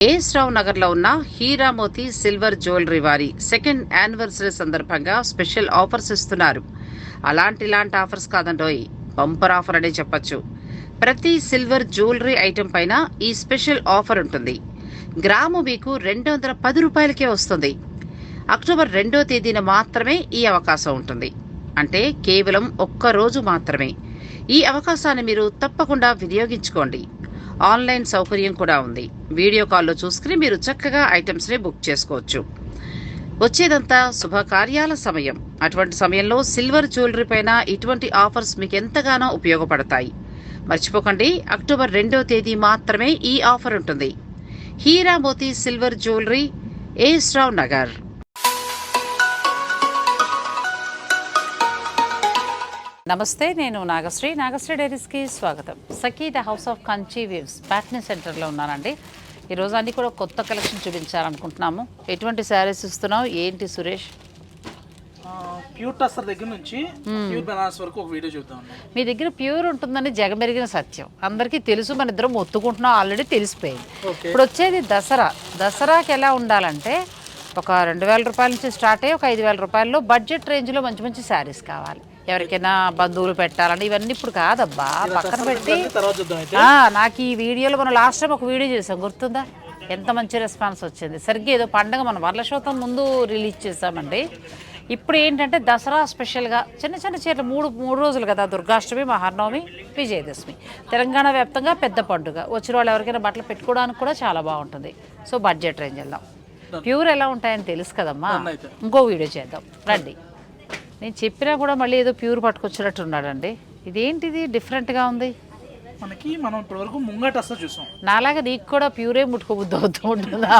As S నగర్లో ఉన్న Heeramoti silver jewellery వారి సెకండ్ యానివర్సరీ సందర్భంగా స్పెషల్ ఆఫర్స్ ఇస్తున్నారు. అలాంటి ఇలాంటి ఆఫర్స్ కాదండోయ్ బంపర్ ఆఫర్ అనే చెప్పొచ్చు. ప్రతి సిల్వర్ జ్యువెలరీ ఐటెం పైన ఈ స్పెషల్ ఆఫర్ ఉంటుంది. గ్రాము మీకు రెండు వందల పది రూపాయలకే వస్తుంది. అక్టోబర్ రెండో తేదీన మాత్రమే ఈ అవకాశం ఉంటుంది. అంటే కేవలం ఒక్క రోజు మాత్రమే. ఈ అవకాశాన్ని మీరు తప్పకుండా వినియోగించుకోండి. ఆన్లైన్ సౌకర్యం కూడా ఉంది. వీడియో కాల్లో చూసుకుని మీరు చక్కగా ఐటమ్స్ని బుక్ చేసుకోవచ్చు. వచ్చేదంతా శుభకార్యాల సమయం. అటువంటి సమయంలో సిల్వర్ జ్యువెలరీ పైన ఇటువంటి ఆఫర్స్ మీకు ఎంతగానో ఉపయోగపడతాయి. మర్చిపోకండి అక్టోబర్ రెండో తేదీ మాత్రమే ఈ ఆఫర్ ఉంటుంది. Heera Moti silver jewellery A S Rao Nagar. నమస్తే నేను నాగశ్రీ. నాగశ్రీ డైరీస్కి స్వాగతం. సకీట house of Kanchi weaves Patny సెంటర్లో ఉన్నానండి. ఈరోజు అన్ని కూడా కొత్త కలెక్షన్ చూపించాలనుకుంటున్నాము. ఎటువంటి శారీస్ ఇస్తున్నావు? ఏంటి సురేష్? ప్యూర్ టస్సర్ దగ్గర నుంచి ప్యూర్ బెనారస్ వరకు ఒక వీడియో చూద్దాం మీ దగ్గర ప్యూర్ ఉంటుందని జగమెరిగిన సత్యం. అందరికీ తెలుసు మన ఇద్దరం ఒత్తుకుంటున్నాం ఆల్రెడీ తెలిసిపోయింది. ఇప్పుడు వచ్చేది దసరా. దసరాకి ఎలా ఉండాలంటే ఒక రెండు వేల రూపాయల నుంచి స్టార్ట్ అయ్యి ఒక ఐదు వేల రూపాయల్లో బడ్జెట్ రేంజ్లో మంచి మంచి శారీస్ కావాలి. ఎవరికైనా బంధువులు పెట్టాలని ఇవన్నీ ఇప్పుడు కాదబ్బా పక్కన పెట్టి నాకు ఈ వీడియోలో మనం లాస్ట్ టైం ఒక వీడియో చేసాం గుర్తుందా? ఎంత మంచి రెస్పాన్స్ వచ్చింది. సరిగ్గా ఏదో పండగ మనం వర్షశోతం ముందు రిలీజ్ చేసామండి ఇప్పుడు ఏంటంటే దసరా స్పెషల్గా చిన్న చిన్న చీరలు మూడు మూడు రోజులు కదా దుర్గాష్టమి మహానవమి విజయదశమి. తెలంగాణ వ్యాప్తంగా పెద్ద పండుగ. వచ్చిన వాళ్ళు ఎవరికైనా బట్టలు పెట్టుకోవడానికి కూడా చాలా బాగుంటుంది. సో బడ్జెట్ రేంజ్ వెళ్దాం. ప్యూర్ ఎలా ఉంటాయని తెలుసు కదమ్మా. ఇంకో వీడియో చేద్దాం. రండి. నేను చెప్పినా కూడా మళ్ళీ ఏదో ప్యూర్ పట్టుకొచ్చినట్టు ఉన్నాడండి ఇదేంటిది? డిఫరెంట్గా ఉంది. మనకి మనం ఇప్పటి వరకు ముంగ టస్సర్ చూసాం. నాలాగా నీకు కూడా ప్యూరే ముట్టుకోబుద్ది అవుతూ ఉంటుందా.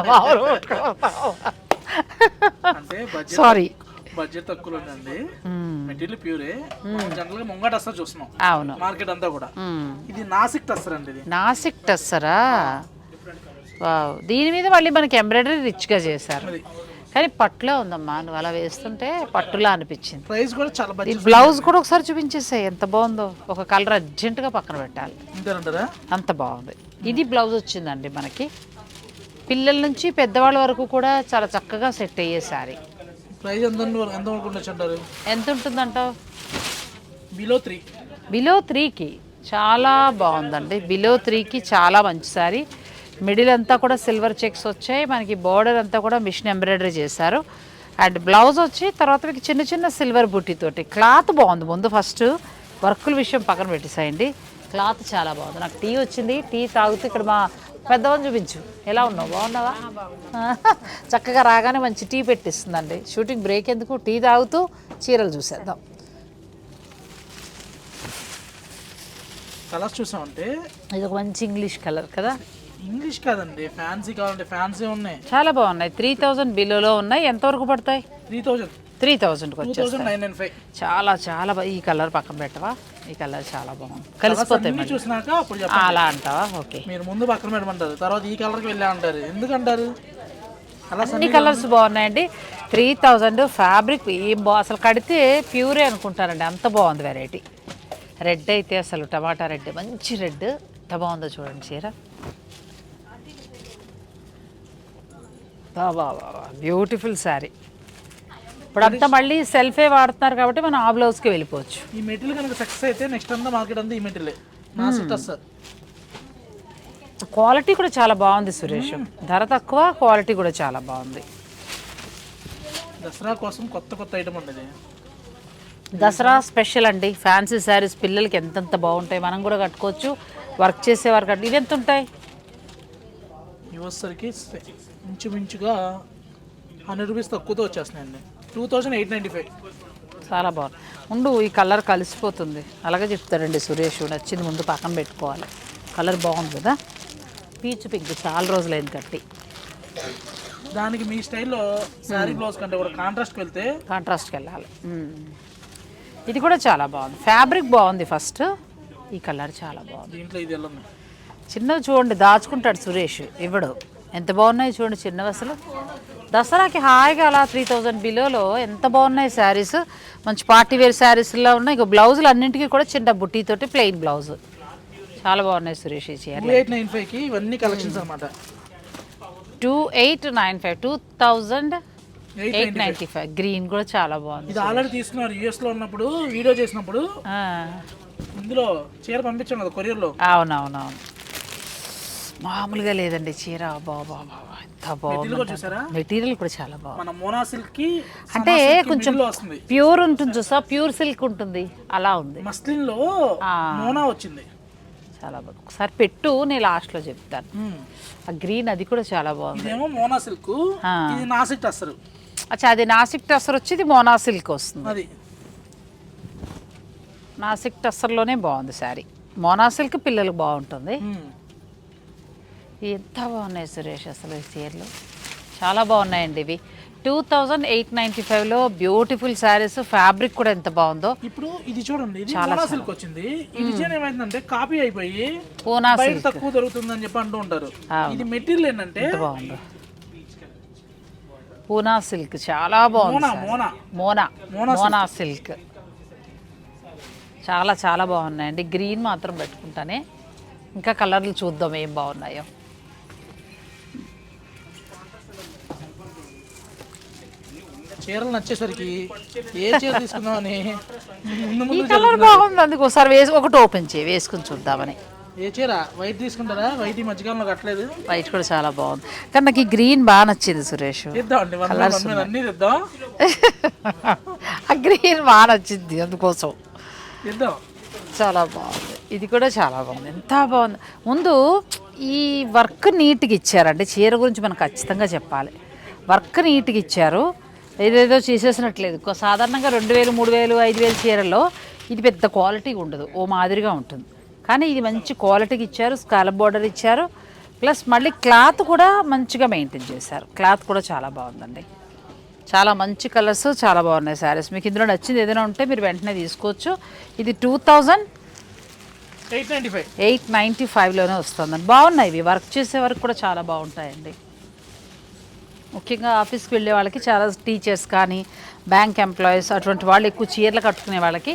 సారీ. బడ్జెట్ తక్కువ ఉందండి మెటీరియల్ ప్యూరే. జనరల్గా ముంగ టస్సర్ చూస్తున్నాం. అవును. మార్కెట్ అంతా కూడా. ఇది నాసిక్ టస్సర్ అండి ఇది. నాసిక్ టస్సరా? దీని మీద మళ్ళీ మనకి ఎంబ్రాయిడరీ రిచ్గా చేశారు. కానీ పట్టులో ఉందమ్మా నువ్వు అలా వేస్తుంటే పట్టులా అనిపించింది. ప్రైస్ కూడా చాలా ఈ బ్లౌజ్ కూడా ఒకసారి చూపించేసాయి ఎంత బాగుందో. ఒక కలర్ అర్జెంటుగా పక్కన పెట్టాలి. అంత బాగుంది. ఇది బ్లౌజ్ వచ్చిందండి మనకి. పిల్లల నుంచి పెద్దవాళ్ళ వరకు కూడా చాలా చక్కగా సెట్ అయ్యే ప్రైస్ ఎంత ఉంది- ఎంత వరకు ఉండొచ్చు అంటారు? ఎంత ఉంటుందంటావు? బిలో త్రీ బిలో త్రీకి చాలా బాగుందండి. బిలో త్రీకి చాలా మంచి సారీ మిడిల్ అంతా కూడా సిల్వర్ చెక్స్ వచ్చాయి. మనకి బార్డర్ అంతా కూడా మిషన్ ఎంబ్రాయిడరీ చేశారు. అండ్ బ్లౌజ్ వచ్చి తర్వాత మీకు చిన్న చిన్న సిల్వర్ బుట్టితోటి క్లాత్ బాగుంది. ముందు ఫస్ట్ వర్కుల విషయం పక్కన పెట్టేసాయండి. క్లాత్ చాలా బాగుంది. నాకు టీ వచ్చింది. టీ తాగుతూ ఇక్కడ మా పెద్దవని చూపించు. ఎలా ఉన్నావు? బాగున్నావా? చక్కగా రాగానే మంచి టీ పెట్టిస్తుందండి. షూటింగ్ బ్రేక్ ఎందుకు? టీ తాగుతూ చీరలు చూసేద్దాం. కలర్స్ చూసామంటే ఇది ఒక మంచి ఇంగ్లీష్ కలర్ కదా? ఇంగ్లీష్ కాదండి ఫ్యాన్సీ కావాలంటే ఫ్యాన్సీ ఉన్నాయి. చాలా బాగున్నాయి. త్రీ థౌజండ్ బిలోలో ఉన్నాయి. ఎంతవరకు పడతాయి? త్రీ థౌజండ్ త్రీ థౌజండ్కి నైన్ ఫైవ్ చాలా చాలా ఈ కలర్ పక్కన పెట్టవా? ఈ కలర్ చాలా బాగుంది. కలిసిపోతాయి. చూసినాక అప్పుడు అలా అంటావా? ఓకే. మీరు ముందు పక్కన పెట్టమంటారు. తర్వాత ఈ కలర్కి వెళ్ళా అంటారు. ఎందుకంటారు? అలా అన్ని కలర్స్ బాగున్నాయండి. త్రీ థౌజండ్ ఫ్యాబ్రిక్ ఏం బా అసలు కడితే ప్యూరే అనుకుంటారండి అంత బాగుంది వెరైటీ రెడ్ అయితే అసలు టమాటా రెడ్ మంచి రెడ్ ఎంత బాగుందో చూడండి చీర. బ్యూటిఫుల్ శారీ ఇప్పుడంతా మళ్ళీ సెల్ఫే వాడుతున్నారు కాబట్టి మనం ఆ బ్లౌజ్కి వెళ్ళిపోవచ్చు. ఈ మెటీరియల్ కనుక సక్సెస్ అయితే నెక్స్ట్ అంతా మార్కెట్ అంతా ఈ మెటీరియల్. సార్ క్వాలిటీ కూడా చాలా బాగుంది సురేష్. ధర తక్కువ క్వాలిటీ కూడా చాలా బాగుంది. దసరా కోసం కొత్త కొత్త ఐటమ్ ఉండేది దసరా స్పెషల్ అండి. ఫ్యాన్సీ శారీస్ పిల్లలకి ఎంతెంత బాగుంటాయి మనం కూడా కట్టుకోవచ్చు. వర్క్ చేసే వారికి కట్టు- ఇవి ఎంత ఉంటాయి? యువసరికి ఇంచుమించుగా హండ్రెడ్ రూపీస్ తక్కువతో వచ్చేస్తున్నాయండి. Two thousand eight ninety five. చాలా బాగుంది. ఉండు ఈ కలర్ కలిసిపోతుంది. అలాగే చెప్తారండి సురేష్ నచ్చింది ముందు పక్కన పెట్టుకోవాలి. కలర్ బాగుంది కదా? పీచు పింక్ చాలా రోజులైంది కట్టి. దానికి మీ స్టైల్లో శారీ బ్లౌజ్ కంటే కూడా కాంట్రాస్ట్కి వెళ్తే కాంట్రాస్ట్కి వెళ్ళాలి. ఇది కూడా చాలా బాగుంది. ఫ్యాబ్రిక్ బాగుంది ఫస్ట్. ఈ కలర్ చాలా బాగుంది. దీంట్లో ఇది వెళ్ళండి చిన్నవి చూడండి దాచుకుంటాడు సురేష్. ఇవ్వడు. ఎంత బాగున్నాయి చూడండి చిన్నవి అసలు. దసరాకి హాయిగా అలా త్రీ థౌజండ్ బిలోలో ఎంత బాగున్నాయి శారీస్. మంచి పార్టీ వేర్ శారీస్లో ఉన్నాయి. ఇక బ్లౌజులు అన్నింటికి కూడా చిన్న బుట్టీతోటి ప్లెయిన్ బ్లౌజ్. చాలా బాగున్నాయి సురేష్ ఈ చీరలు. ఎయిట్ నైన్ ఫైవ్కి ఇవన్నీ కలెక్షన్స్ అనమాట two eight nine five two thousand eight eight ninety five green కూడా చాలా బాగుంది. ఇది ఆల్రెడీ తీసుకున్నారు యుఎస్లో ఉన్నప్పుడు వీడియో చేసినప్పుడు. ఇందులో చీర పంపించాం కదా కొరియర్లో అవునవునవును. మామూలుగా లేదండి చీర. బాబా ఎంత మెటీరియల్ కూడా బాగుంది మెటీరియల్ కూడా చాలా బాగుంది. మన సిల్క్కి అంటే కొంచెం లో ప్యూర్ ఉంటుంది చూసా ప్యూర్ సిల్క్ ఉంటుంది. అలా ఉంది. మస్లిన్లో. మోనా వచ్చింది. చాలా బాగుంది. ఒకసారి పెట్టు నేను లాస్ట్లో చెప్తాను. ఉమ్. ఆ గ్రీన్ అది కూడా చాలా బాగుంది. ఇదేమో మోనా సిల్క్. ఇది నాసిక్ టస్సరు. అచ్చా అది నాసిక్ టస్సర్ వచ్చి ఇది మోనా సిల్క్ వస్తుంది. అది. నాసిక్ టస్సర్లోనే బాగుంది శారీ. మోనా సిల్క్ పిల్లలకు బాగుంటుంది. ఎంత బాగున్నాయి సురేష్ అసలు ఈ చీరలు? చాలా బాగున్నాయండి ఇవి. టూ థౌజండ్ ఎయిట్ నైంటీ ఫైవ్లో బ్యూటిఫుల్ శారీస్ ఫ్యాబ్రిక్ కూడా ఎంత బాగుందో. ఇప్పుడు ఇది చూడండి ఇది చాలా. సిల్క్ వచ్చింది. ఈ డిజైన్ ఏమైందంటే కాపీ అయిపోయి పూనా సిల్క్ తక్కువ దొరుకుతుందని చెప్పి అంటూ ఉంటారు. ఇది మెటీరియల్ ఏంటంటే ఎంత బాగుందో. పూనా సిల్క్ చాలా బాగుంది మోనా మోనా. మోనా. సిల్క్ చాలా చాలా బాగున్నాయండి. గ్రీన్ మాత్రం పెట్టుకుంటానే. ఇంకా కలర్లు చూద్దాం ఏం బాగున్నాయో. చీరలు నచ్చేసరికి ఏ చీర తీసుకుందామని ముందు ఈ ముందు కలర్ బాగుంది అందుకు ఒకసారి వేసి ఒకటి ఓపెన్ చేయి వేసుకుని చూద్దామని. ఏ చీర? వైట్ తీసుకుంటారా? వైట్ ఈ మధ్యకాలంలో కట్టలేదు. వైట్ కూడా చాలా బాగుంది. కానీ నాకు ఈ గ్రీన్ బాగా నచ్చింది సురేష్. అన్నీ తెద్దాం ఆ గ్రీన్ బాగా నచ్చింది అందుకోసం. తెద్దాం చాలా బాగుంది. ఇది కూడా చాలా బాగుంది. ఎంత బాగుంది. ముందు ఈ వర్క్ నీట్గా ఇచ్చారండి. చీర గురించి మనం ఖచ్చితంగా చెప్పాలి. వర్క్ నీట్గా ఇచ్చారు. ఏదేదో చేసేసినట్లేదు. సాధారణంగా రెండు వేలు మూడు వేలు ఐదు వేలు చీరల్లో ఇది పెద్ద క్వాలిటీ ఉండదు. ఓ మాదిరిగా ఉంటుంది. కానీ ఇది మంచి క్వాలిటీకి ఇచ్చారు స్కాలప్ బార్డర్ ఇచ్చారు. ప్లస్ మళ్ళీ క్లాత్ కూడా మంచిగా మెయింటైన్ చేశారు. క్లాత్ కూడా చాలా బాగుందండి. చాలా మంచి కలర్స్ చాలా బాగున్నాయి శారీస్ మీకు ఇందులో నచ్చింది ఏదైనా ఉంటే మీరు వెంటనే తీసుకోవచ్చు. ఇది two thousand eight ninety five. Eight ninety ఫైవ్లోనే వస్తుందండి. బాగున్నాయి ఇవి. వర్క్ చేసే వరకు కూడా చాలా బాగుంటాయండి. ముఖ్యంగా ఆఫీస్కి వెళ్ళే వాళ్ళకి చాలా టీచర్స్ కానీ బ్యాంక్ ఎంప్లాయీస్ అటువంటి వాళ్ళు ఎక్కువ చీరలు కట్టుకునే వాళ్ళకి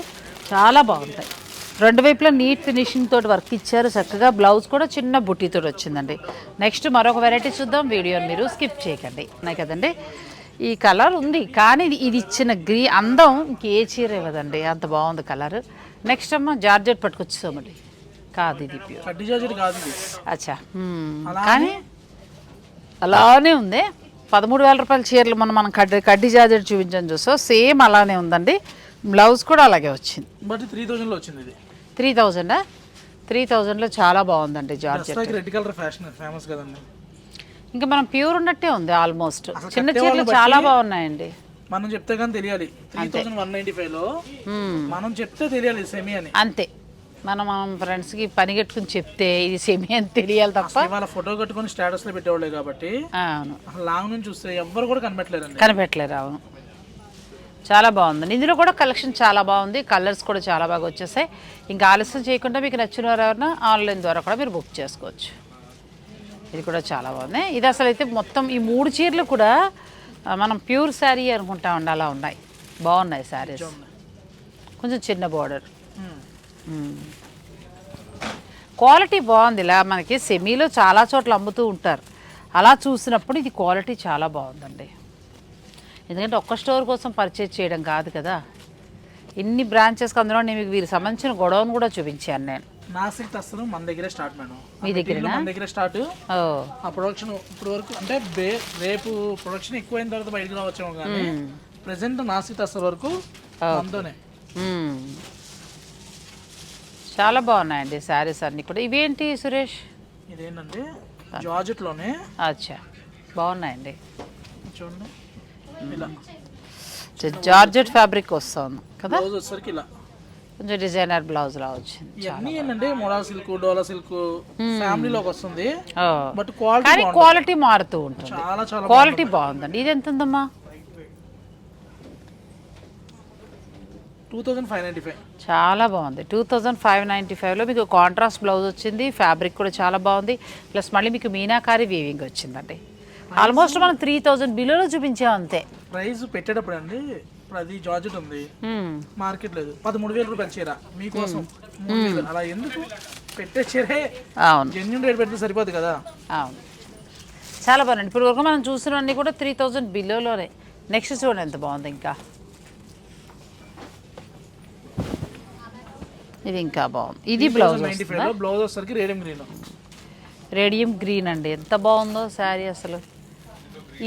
చాలా బాగుంటాయి. రెండు వైపులా నీట్ ఫినిషింగ్ తోటి వర్క్ ఇచ్చారు చక్కగా బ్లౌజ్ కూడా చిన్న బుట్టీతో వచ్చిందండి. నెక్స్ట్ మరొక వెరైటీ చూద్దాం వీడియోని మీరు స్కిప్ చేయకండి. ఉన్నాయి కదండి? ఈ కలర్ ఉంది కానీ ఇది- ఇచ్చిన గ్రీ అందం ఇంకే చీర ఇవ్వదండి అంత బాగుంది కలర్. నెక్స్ట్ అమ్మ జార్జెట్ పట్టుకొచ్చేసామండి కాదు ఇది ప్యూర్ అచ్చా కానీ అలానే ఉంది. పదమూడు వేల రూపాయల చీరలు మనం మనం కడ్డీ కడ్డీ జాకెట్ చూపించాను చూసా. సేమ్ అలానే ఉందండి. బ్లౌజ్ కూడా అలాగే వచ్చింది. బట్ త్రీ థౌజండ్లో వచ్చింది ఇది. త్రీ థౌజండా త్రీ థౌజండ్లో చాలా బాగుందండి జార్జెట్ దసరాకి రెడ్ కలర్ ఫ్యాషన్ ఫేమస్ కదండి. ఇంకా మనం ప్యూర్ ఉన్నట్టే ఉంది ఆల్మోస్ట్. చిన్న చీరలు చాలా బాగున్నాయండి. మనం చెప్తే కానీ తెలియాలి. త్రీ థౌజండ్ వన్ నైంటీ ఫైవ్లో మ్మ్. మనం చెప్తే తెలియాలి సెమీ అని. అంతే. మనం మనం ఫ్రెండ్స్కి పని కట్టుకుని చెప్తే ఇది సెమీ అని తెలియాలి తప్ప. ఇవాళ ఫోటో కట్టుకొని స్టేటస్లో పెట్టేవాళ్ళే కాబట్టి అవును. లాంగ్ నుంచి చూస్తే ఎవ్వరు కూడా కనిపెట్టలేరండి కనిపెట్టలేరు అవును. చాలా బాగుంది ఇందులో కూడా కలెక్షన్ చాలా బాగుంది. కలర్స్ కూడా చాలా బాగా వచ్చేసాయి. ఇంకా ఆలస్యం చేయకుండా మీకు నచ్చిన వారు ఎవరైనా ఆన్లైన్ ద్వారా కూడా మీరు బుక్ చేసుకోవచ్చు. ఇది కూడా చాలా బాగుంది. ఇది అసలు అయితే మొత్తం ఈ మూడు చీరలు కూడా మనం ప్యూర్ శారీ అనుకుంటా ఉండి అలా ఉన్నాయి. బాగున్నాయి శారీస్ కొంచెం చిన్న బార్డర్. క్వాలిటీ బాగుంది ఇలా మనకి సెమీలో చాలా చోట్ల అమ్ముతూ ఉంటారు. అలా చూసినప్పుడు ఇది క్వాలిటీ చాలా బాగుందండి. ఎందుకంటే ఒక్క స్టోర్ కోసం పర్చేజ్ చేయడం కాదు కదా. ఇన్ని బ్రాంచెస్కి అందులో నేను మీకు వీరికి సంబంధించిన గొడవను కూడా చూపించాను నేను. నాసిక్ టస్సర్ మన దగ్గరే స్టార్ట్ మేడం. మీ దగ్గరేనా? మన దగ్గరే స్టార్ట్. ఆ ప్రొడక్షన్ ఇప్పుడు వరకు అంటే రేపు ప్రొడక్షన్ ఎక్కువైన తర్వాత బయటకు రావచ్చేమో కానీ ప్రెసెంట్ నాసిక్ టస్సర్ వరకు మనతోనే. చాలా బాగున్నాయండి శారీస్ అన్నీ కూడా. ఇవేంటి సురేష్? ఇదేంటంటే జార్జెట్లోనే అచ్చా బాగున్నాయండి. చూడండి. ఇలా. జార్జెట్ ఫ్యాబ్రిక్ వస్తుంది కదా? బ్లౌజ్ వచ్చేసరికి ఇలా. కొంచెం డిజైనర్ బ్లౌజ్ లా వచ్చింది ఇవన్నీ ఏంటంటే మొడా సిల్క్ డోలా సిల్క్ ఫ్యామిలీలోకి వస్తుంది. బట్ క్వాలిటీ క్వాలిటీ మారుతూ ఉంటుంది. చాలా చాలా క్వాలిటీ బాగుందండి. ఇది ఎంత ఉందమ్మా two thousand five ninety five. చాలా బాగుంది. టూ థౌజండ్ ఫైవ్ నైంటీ ఫైవ్లో మీకు కాంట్రాస్ట్ బ్లౌజ్ వచ్చింది ఫ్యాబ్రిక్ కూడా చాలా బాగుంది. ప్లస్ మళ్ళీ మీకు మీనాకారి వీవింగ్ వచ్చిందండి. ఆల్మోస్ట్ మనం త్రీ థౌజండ్ బిలోలో చూపించాం అంతే. ప్రైస్ పెట్టేటప్పుడు అండి ఇప్పుడు అది జార్జెట్ ఉంది. మార్కెట్ లేదు. పదమూడు వేల రూపాయల చీర మీకోసం. మూడు వేలు. అలా ఎందుకు? పెట్టే చీరే అవును. జెన్యున్ రేట్ పెడితే సరిపోదు కదా. అవును. చాలా బాగుంది. ఇప్పుడు వరకు మనం చూసినవన్నీ కూడా త్రీ థౌజండ్ బిలోలోనే నెక్స్ట్ చూడండి ఎంత బాగుంది ఇంకా. ఇది ఇంకా బాగుంది. ఇది బ్లౌజ్ బ్లౌజ్ వచ్చేసరికి రేడియం గ్రీన్ రేడియం గ్రీన్ అండి. ఎంత బాగుందో శారీ అసలు.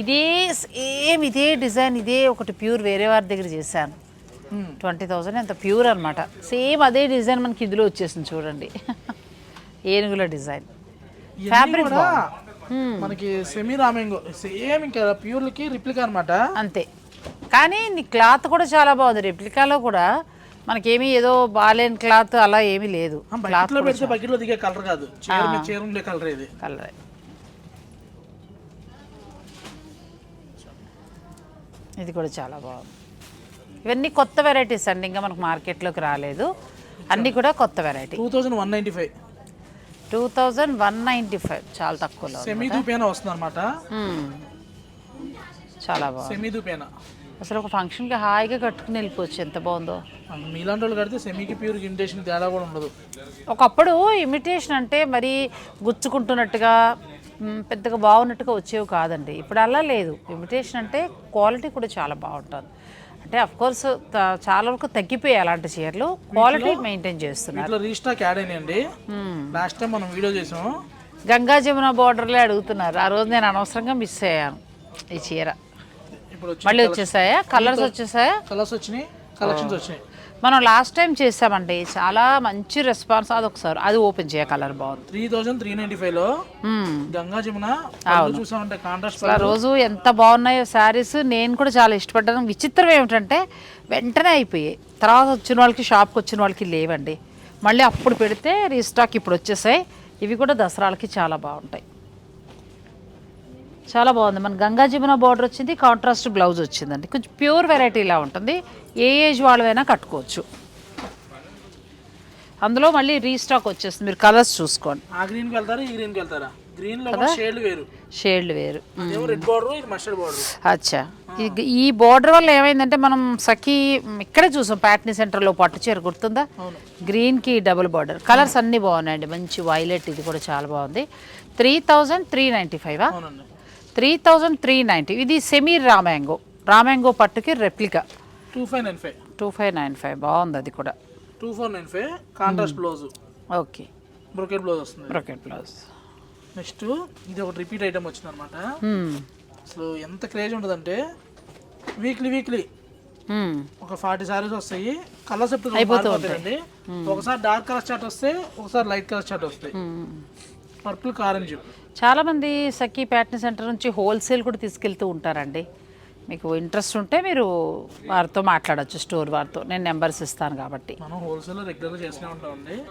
ఇదే సేమ్ ఇదే డిజైన్ ఇదే ఒకటి ప్యూర్ వేరే వారి దగ్గర చేశాను. ట్వంటీ థౌజండ్ ఎంత ప్యూర్ అనమాట సేమ్ అదే డిజైన్ మనకి ఇందులో వచ్చేసింది చూడండి. ఏనుగుల డిజైన్. ఫ్యాబ్రిక్ కూడా మనకి సెమీ రామెంగో సేమ్ ఇంకా ప్యూర్లకి రిప్లికా అనమాట అంతే. కానీ నీ క్లాత్ కూడా చాలా బాగుంది. రెప్లికాలో కూడా మనకేమీ ఏదో బాలేని క్లాత్ అలా ఏమీ లేదు. బకెట్లో పెడితే బకెట్లో దిగే కలర్ కాదు. చీర మీద చీర ఉండే కలర్ ఇది. కలర్ ఇది కూడా చాలా బాగుంది. ఇవన్నీ కొత్త వెరైటీస్ అండి ఇంకా మనకు మార్కెట్లోకి రాలేదు. అన్నీ కూడా కొత్త variety two thousand one ninety five two thousand one ninety five చాలా తక్కువలో. సెమీ దూపేనా వస్తుంది అనమాట మ్మ్. చాలా బాగుంది. Semi dupion. అసలు ఒక ఫంక్షన్కి హాయిగా కట్టుకుని వెళ్ళిపోవచ్చు. ఎంత బాగుందో. మీలాంటి వాళ్ళు కడితే సెమీకి ప్యూర్ ఇమిటేషన్ తేడా కూడా ఉండదు. ఒకప్పుడు ఇమిటేషన్ అంటే మరి గుచ్చుకుంటున్నట్టుగా పెద్దగా బాగున్నట్టుగా వచ్చేవి కాదండి. ఇప్పుడు అలా లేదు. ఇమిటేషన్ అంటే క్వాలిటీ కూడా చాలా బాగుంటుంది. అంటే అఫ్ కోర్స్ చాలా వరకు తగ్గిపోయాయి అలాంటి చీరలు. క్వాలిటీ మెయింటైన్ చేస్తున్నారు. రీస్టాక్ యాడ్ అయినాయండి. లాస్ట్ టైం మనం వీడియో చేసాం. గంగా జమున బార్డర్లే అడుగుతున్నారు. ఆ రోజు నేను అనవసరంగా మిస్ అయ్యాను ఈ చీర. ఇప్పుడు మళ్ళీ వచ్చేసాయా? కలర్స్ వచ్చేసాయా? కలర్స్ వచ్చినాయి కలెక్షన్స్ వచ్చినాయి. మనం లాస్ట్ టైం చేసామండి చాలా మంచి రెస్పాన్స్ అది ఒకసారి అది ఓపెన్ చేయ కలర్ బాగుంది. త్రీ థౌజండ్ త్రీ నైన్టీ ఫైవ్లో. గంగా జమున చూసామంటే కాంట్రాస్ట్ రోజు ఎంత బాగున్నాయో శారీస్ నేను కూడా చాలా ఇష్టపడ్డాను. విచిత్రం ఏమిటంటే వెంటనే అయిపోయాయి. తర్వాత వచ్చిన వాళ్ళకి షాప్కి వచ్చిన వాళ్ళకి లేవండి. మళ్ళీ అప్పుడు పెడితే రీస్టాక్ ఇప్పుడు వచ్చేసాయి. ఇవి కూడా దసరాలకి చాలా బాగుంటాయి. చాలా బాగుంది. మన గంగా జమున బార్డర్ వచ్చింది కాంట్రాస్ట్ బ్లౌజ్ వచ్చిందండి. కొంచెం ప్యూర్ వెరైటీ ఇలా ఉంటుంది. ఏ ఏజ్ వాళ్ళవైనా కట్టుకోవచ్చు. అందులో మళ్ళీ రీస్టాక్ వచ్చేస్తుంది. మీరు కలర్స్ చూసుకోండి. ఆ గ్రీన్కి వెళ్తారా ఈ గ్రీన్కి వెళ్తారా? గ్రీన్లో షేడ్ వేరు. షేడ్లు వేరు. రెడ్ బార్డర్ ఇది మస్టర్డ్ బార్డర్ అచ్చా. ఈ- బార్డర్ వల్ల ఏమైందంటే మనం సఖీ ఇక్కడే చూసాం. ప్యాట్నీ సెంటర్లో పట్టు చీర గుర్తుందా? అవును. గ్రీన్కి డబుల్ బార్డర్ కలర్స్ అన్నీ బాగున్నాయండి. మంచి వైలెట్ ఇది కూడా చాలా బాగుంది. త్రీ థౌజండ్ త్రీ నైంటీ ఫైవా త్రీ థౌజండ్ త్రీ నైంటీ. ఇది సెమీ రామాంగో రామాంగో పట్టుకి replica. Two five nine five. Two five nine five. బాగుంది అది కూడా. Two four nine five contrast blouse. Okay. Brocade blouse వస్తుంది. Brocade blouse. నెక్స్ట్ ఇది ఒకటి రిపీట్ ఐటమ్ వచ్చింది అనమాట. అసలు ఎంత క్రేజ్ ఉంటుందంటే వీక్లీ వీక్లీ ఒక ఫార్టీ సారీస్ వస్తాయి. కలర్స్ ఎప్పుడు మారిపోతాయండి ఒకసారి డార్క్ కలర్ చార్ట్ వస్తే ఒకసారి లైట్ కలర్ చార్ట్ వస్తాయి. పర్పుల్ ఆరెంజ్ చాలామంది సఖీ ప్యాట్నీ సెంటర్ నుంచి హోల్సేల్ కూడా తీసుకెళ్తూ ఉంటారండి. మీకు ఇంట్రెస్ట్ ఉంటే మీరు వారితో మాట్లాడొచ్చు స్టోర్ వారితో. నేను నెంబర్స్ ఇస్తాను కాబట్టి. మనం హోల్సేల్ రెగ్యులర్గా చేస్తూనే ఉంటామండి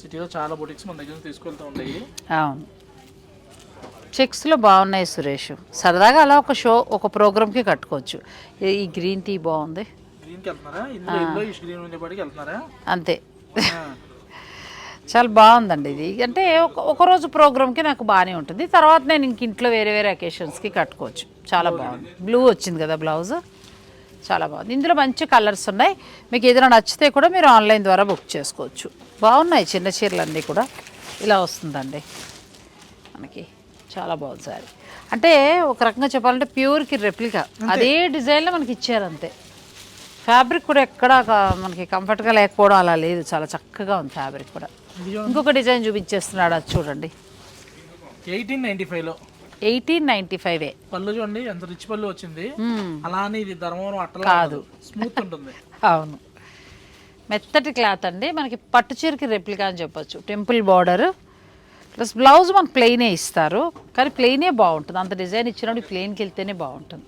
సిటీలో చాలా బొటిక్స్ మన దగ్గర తీసుకెళ్తూ ఉంటాయి. అవును. చెక్స్లో బాగున్నాయి సురేష్. సరదాగా అలా ఒక షో ఒక ప్రోగ్రామ్కి కట్టుకోవచ్చు. ఈ- గ్రీన్ టీ బాగుంది. గ్రీన్కి వెళ్తున్నారా? ఇందులో ఇందులో ఈ గ్రీన్ ఉండేపాటికి వెళ్తున్నారా? అంతే. చాలా బాగుందండి ఇది. అంటే ఒక ఒకరోజు ప్రోగ్రామ్కి నాకు బాగానే ఉంటుంది. తర్వాత నేను ఇంక ఇంట్లో వేరే వేరే అకేషన్స్కి కట్టుకోవచ్చు. చాలా బాగుంది. బ్లూ వచ్చింది కదా బ్లౌజ్? చాలా బాగుంది. ఇందులో మంచి కలర్స్ ఉన్నాయి. మీకు ఏదైనా నచ్చితే కూడా మీరు ఆన్లైన్ ద్వారా బుక్ చేసుకోవచ్చు. బాగున్నాయి చిన్న చీరలు అన్నీ కూడా. ఇలా వస్తుందండి. మనకి చాలా బాగుంది సారీ. అంటే ఒక రకంగా చెప్పాలంటే ప్యూర్కి రెప్లికా. అదే డిజైన్లో మనకి ఇచ్చారు అంతే. ఫ్యాబ్రిక్ కూడా ఎక్కడ మనకి కంఫర్ట్గా లేకపోవడం అలా లేదు. చాలా చక్కగా ఉంది ఫ్యాబ్రిక్ కూడా. ఇంకొక డిజైన్ చూపించేస్తున్నాడు అది చూడండి. ఎయిటీన్ నైన్టీ ఫైవ్లో ఎయిటీన్ నైంటీ ఫైవ్ పళ్ళు చూడండి ఎంత రిచ్ పళ్ళు వచ్చింది. అలా అని ఇది ధర్మవరం అట్టలా కాదు. స్మూత్ ఉంటుంది. అవును. మెత్తటి క్లాత్ అండి. మనకి పట్టు చీరకి రెప్లికా అని చెప్పొచ్చు. Temple border. ప్లస్ బ్లౌజ్ మనకు ప్లెయినే ఇస్తారు కానీ ప్లెయినే బాగుంటుంది. అంత డిజైన్ ఇచ్చినప్పుడు ప్లెయిన్కి వెళ్తేనే బాగుంటుంది.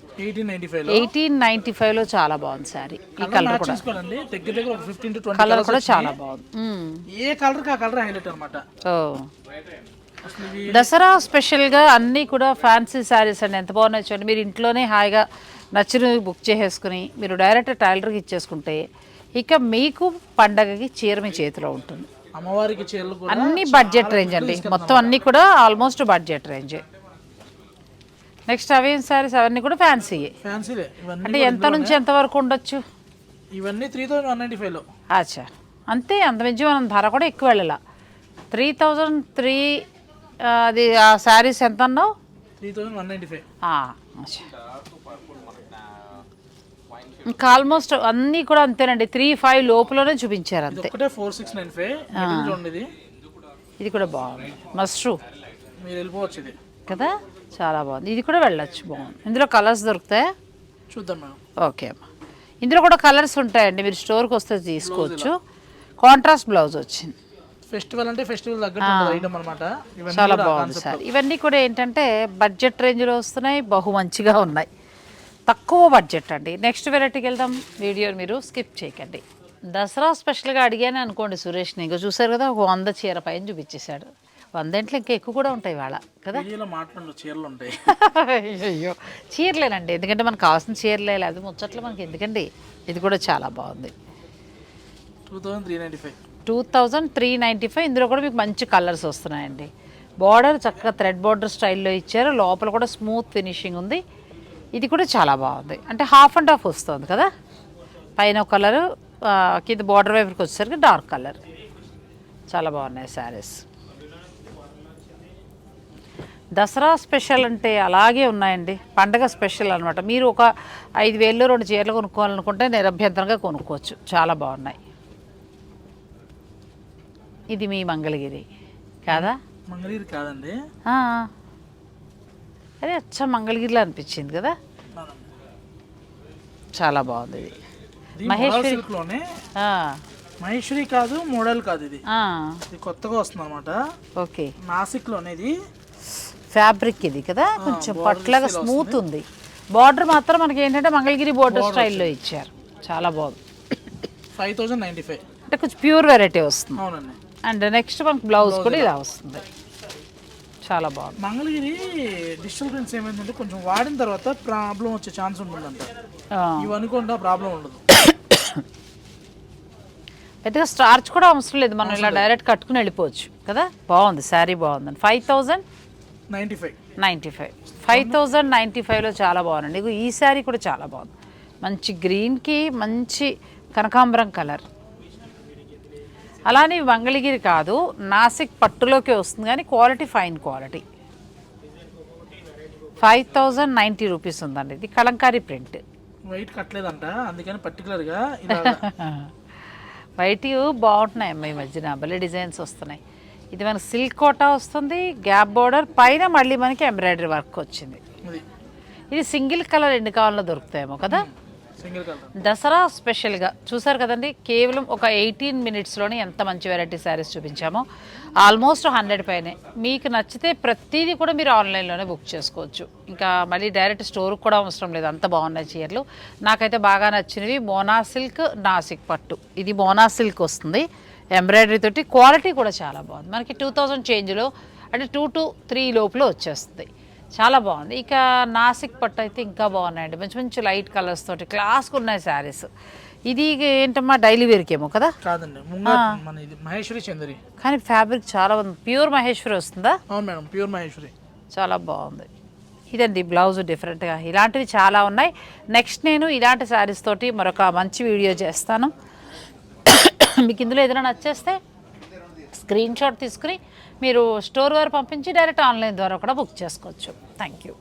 ఎయిటీన్ నైన్టీ ఫైవ్లో చాలా బాగుంది శారీ. ఈ కలర్ కూడా. చూసుకోండి. దగ్గర దగ్గర ఒక ఫిఫ్టీన్ టు ట్వంటీ కలర్ కూడా చాలా బాగుంది. మ్మ్. ఏ కలర్ ఆ కలర్ హైలైట్ అనమాట? ఓ. దసరా స్పెషల్గా అన్నీ కూడా ఫ్యాన్సీ శారీస్ అండి. ఎంత బాగున్నాయి చూడండి. మీరు ఇంట్లోనే హాయిగా నచ్చినవి బుక్ చేసేసుకుని మీరు డైరెక్ట్ టైలర్కి ఇచ్చేసుకుంటే ఇక మీకు పండగకి చీర మీ చేతిలో ఉంటుంది. అమ్మవారికి చీరలు కూడా అన్ని బడ్జెట్ రేంజ్ అండి. మొత్తం అన్నీ కూడా ఆల్మోస్ట్ బడ్జెట్ రేంజే నెక్స్ట్ అవేం శారీస్ అవన్నీ కూడా ఫ్యాన్సీయే ఫ్యాన్సీలే ఇవన్నీ అంటే ఎంత నుంచి ఎంత వరకు ఉండొచ్చు? ఇవన్నీ త్రీ థౌసండ్ వన్ నైన్టీ ఫైవ్లో అచ్చా. అంతే అంత మించి మనం ధర కూడా ఎక్కువ వెళ్ళాల. త్రీ థౌజండ్ త్రీ అది ఆ శారీస్ ఎంత అన్నావు three thousand one ninety five ఇంకా ఆల్మోస్ట్ అన్నీ కూడా అంతేనండి. త్రీ ఫైవ్ లోపలనే చూపించారు అంతే. ఒక్కటే ఫోర్ సిక్స్ నైన్ ఫైవ్ ఇది కూడా బాగుంది. మస్ట్రూ మీరు వెళ్ళిపోవచ్చు ఇది. కదా? చాలా బాగుంది. ఇది కూడా వెళ్ళొచ్చు బాగుంది. ఇందులో కలర్స్ దొరుకుతాయా? చూద్దాం మేడం. ఓకే అమ్మా. ఇందులో కూడా కలర్స్ ఉంటాయండి. మీరు స్టోర్కి వస్తే తీసుకోవచ్చు. కాంట్రాస్ట్ బ్లౌజ్ వచ్చింది. ఫెస్టివల్ అంటే ఫెస్టివల్ అనమాట చాలా బాగుంది సార్. ఇవన్నీ కూడా ఏంటంటే బడ్జెట్ రేంజ్లో వస్తున్నాయి. బహు మంచిగా ఉన్నాయి. తక్కువ బడ్జెట్ అండి. నెక్స్ట్ వెరైటీకి వెళ్దాం. వీడియో మీరు స్కిప్ చేయకండి. దసరా స్పెషల్గా అడిగాను అనుకోండి సురేష్ని ఇంకా చూసారు కదా ఒక వంద చీర పైన చూపించేశాడు. వంద ఇంట్లో ఇంకా ఎక్కువ కూడా ఉంటాయి వాళ్ళ కదా? చీరలు ఉంటాయి. అయ్యో చీరలేనండి. ఎందుకంటే మనకు కావాల్సిన చీరలే లేదు ముచ్చట్లు మనకి ఎందుకండి? ఇది కూడా చాలా బాగుంది. Two thousand three ninety five two thousand three ninety five ఇందులో కూడా మీకు మంచి కలర్స్ వస్తున్నాయండి. బార్డర్ చక్కగా థ్రెడ్ బార్డర్ స్టైల్లో ఇచ్చారు. లోపల కూడా స్మూత్ ఫినిషింగ్ ఉంది. ఇది కూడా చాలా బాగుంది. అంటే హాఫ్ అండ్ హాఫ్ వస్తుంది కదా? పైన కలరు కింద బార్డర్ వైపుకి వచ్చేసరికి డార్క్ కలర్ చాలా బాగున్నాయి శారీస్ దసరా స్పెషల్ అంటే అలాగే ఉన్నాయండి. పండగ స్పెషల్ అనమాట మీరు ఒక ఐదు వేలు రెండు చీరలు కొనుక్కోవాలనుకుంటే నిరభ్యంతరంగా కొనుక్కోవచ్చు. చాలా బాగున్నాయి. ఇది మీ మంగళగిరి. కాదా? మంగళగిరి కాదండి. అదే అచ్చ మంగళగిరిలో అనిపించింది కదా? చాలా బాగుంది ఇది. మహేశ్వరి- మహేశ్వరి కాదు మోడల్ కాదు ఇది. ఇది కొత్తగా వస్తుంది అనమాట ఓకే. నాసిక్లోనే ఇది. ఫ్యాబ్రిక్ ఇది కదా? కొంచెం పట్లాగా స్మూత్ ఉంది. బార్డర్ మాత్రం మనకి ఏంటంటే మంగళగిరి బార్డర్ స్టైల్లో ఇచ్చారు. చాలా బాగుంది. Five thousand ninety five. అంటే కొంచెం ప్యూర్ వెరైటీ వస్తుంది. అవునండి. అండ్ నెక్స్ట్ మనకి బ్లౌజ్ కూడా ఇలా వస్తుంది. చాలా బాగుంది. మంగళగిరి డిజిటల్ ప్రింట్స్ ఏమైందంటే కొంచెం వాడిన తర్వాత ప్రాబ్లం వచ్చే ఛాన్స్ ఉంటుందంట. ఇవి అనుకోండి ప్రాబ్లం ఉండదు. పెద్దగా స్టార్చ్ కూడా అవసరం లేదు మనం ఇలా డైరెక్ట్ కట్టుకుని వెళ్ళిపోవచ్చు కదా? బాగుంది శారీ బాగుందండి. Five thousand ninety five. Ninety five. Five thousand ninety ఫైవ్లో చాలా బాగుందండి. ఈ శారీ కూడా చాలా బాగుంది. మంచి గ్రీన్కి మంచి కనకాంబరం కలర్ అలానే మంగళగిరి కాదు నాసిక్ పట్టులోకి వస్తుంది కానీ quality fine quality. Five thousand ninety rupees ఉందండి. ఇది కలంకారీ ప్రింట్. వైట్ కట్టలేదంట అందుకని పర్టికులర్గా వైట్ బాగుంటున్నాయి అమ్మ ఈ మధ్యన భలే డిజైన్స్ వస్తున్నాయి. ఇది మనకి సిల్క్ కోటా వస్తుంది గ్యాప్ బోర్డర్ పైన మళ్ళీ మనకి ఎంబ్రాయిడరీ వర్క్ వచ్చింది. ఇది సింగిల్ కలర్ ఎండు కావాలో దొరుకుతాయేమో కదా? దసరా స్పెషల్గా చూసారు కదండి కేవలం ఒక ఎయిటీన్ మినిట్స్లోనే ఎంత మంచి వెరైటీ శారీస్ చూపించామో. ఆల్మోస్ట్ హండ్రెడ్ పైనే. మీకు నచ్చితే ప్రతిదీ కూడా మీరు ఆన్లైన్లోనే బుక్ చేసుకోవచ్చు. ఇంకా మళ్ళీ డైరెక్ట్ స్టోర్కి కూడా అవసరం లేదు అంత బాగున్నాయి చీరలు. నాకైతే బాగా నచ్చినవి మోనా సిల్క్ నాసిక్ పట్టు. ఇది మోనా సిల్క్ వస్తుంది ఎంబ్రాయిడరీ తోటి. క్వాలిటీ కూడా చాలా బాగుంది. మనకి టూ థౌజండ్ చేంజ్లో అంటే టూ టు త్రీ లోపల వచ్చేస్తుంది. చాలా బాగుంది. ఇక నాసిక్ పట్టు అయితే ఇంకా బాగున్నాయండి. మంచి మంచి లైట్ కలర్స్ తోటి క్లాస్గా ఉన్నాయి శారీస్. ఇది ఏంటమ్మా డైలీ వేర్కేమో కదా? కాదండి ముంగ మన ఇది మహేశ్వరి చందరి. కానీ ఫ్యాబ్రిక్ చాలా బాగుంది. ప్యూర్ మహేశ్వరి వస్తుందా? అవును మేడం ప్యూర్ మహేశ్వరి. చాలా బాగుంది. ఇదండి బ్లౌజ్ డిఫరెంట్గా. ఇలాంటివి చాలా ఉన్నాయి. నెక్స్ట్ నేను ఇలాంటి శారీస్ తోటి మరొక మంచి వీడియో చేస్తాను. మీకు ఇందులో ఏదైనా నచ్చేస్తే స్క్రీన్ షాట్ తీసుకుని మీరు స్టోర్ వారు పంపించి డైరెక్ట్ ఆన్లైన్ ద్వారా కూడా బుక్ చేసుకోవచ్చు. Thank you.